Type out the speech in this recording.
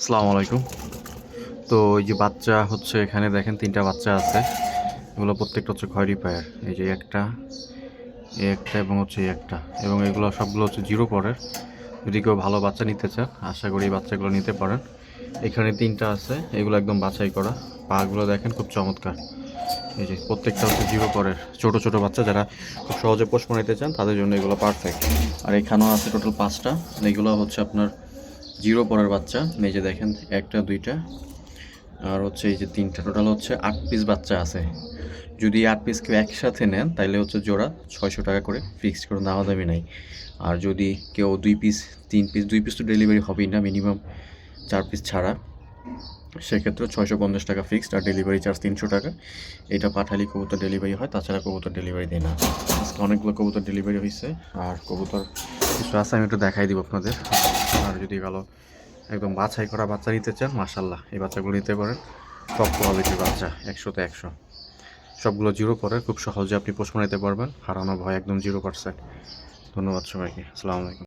আসসালামু আলাইকুম। তো এই যে বাচ্চা হচ্ছে এখানে দেখেন, তিনটা বাচ্চা আছে। এগুলো প্রত্যেকটা হচ্ছে খয়রি পায়ের। এই যে একটা এই একটা এবং হচ্ছে এই একটা। এবং এগুলো সবগুলো হচ্ছে জিরো পরের। যদি কেউ ভালো বাচ্চা নিতে চান, আশা করি এই বাচ্চাগুলো নিতে পারেন। এখানে তিনটা আছে, এগুলো একদম বাছাই করা। পাগুলো দেখেন খুব চমৎকার। এই যে প্রত্যেকটা হচ্ছে জিরো পরের। ছোট ছোট বাচ্চা যারা খুব সহজে পোষ নিতে চান, তাদের জন্য এগুলো পারফেক্ট আর এখানেও আছে টোটাল পাঁচটা। এগুলো হচ্ছে আপনার জিরো পরের বাচ্চা, এই যে দেখেন, একটা, দুইটা, আর হচ্ছে এই যে তিনটা, টোটাল হচ্ছে আট পিস বাচ্চা আছে। যদি আট পিস কেউ একসাথে নেন তাহলে হচ্ছে জোড়া ছয়শো টাকা করে ফিক্সড করে দামা দামি নাই। আর যদি কেউ দুই পিস, তিন পিস, দুই পিস তো ডেলিভারি হবেই না মিনিমাম চার পিস ছাড়া। সেক্ষেত্রে ছয়শো পঞ্চাশ টাকা ফিক্সড আর ডেলিভারি চার্জ তিনশো টাকা। এটা পাঠালে কবুতর ডেলিভারি হয়, তাছাড়া কবুতর ডেলিভারি দেয় না। আজকে অনেকগুলো কবুতর ডেলিভারি হয়েছে আর কবুতর কিছু আছে, আমি একটু দেখাই দিব আপনাদের। আর যদি ভালো একদম বাছাই করা বাচ্চা নিতে চান মাসাল্লাহ এই বাচ্চাগুলো নিতে পারেন। টপ কোয়ালিটির বাচ্চা, একশোতে একশো। সবগুলো জিরো করে খুব সহজে আপনি পোষ নিতে পারবেন। হারানো ভয় একদম জিরো পার্সেন্ট। ধন্যবাদ সবাইকে। আসসালামু আলাইকুম।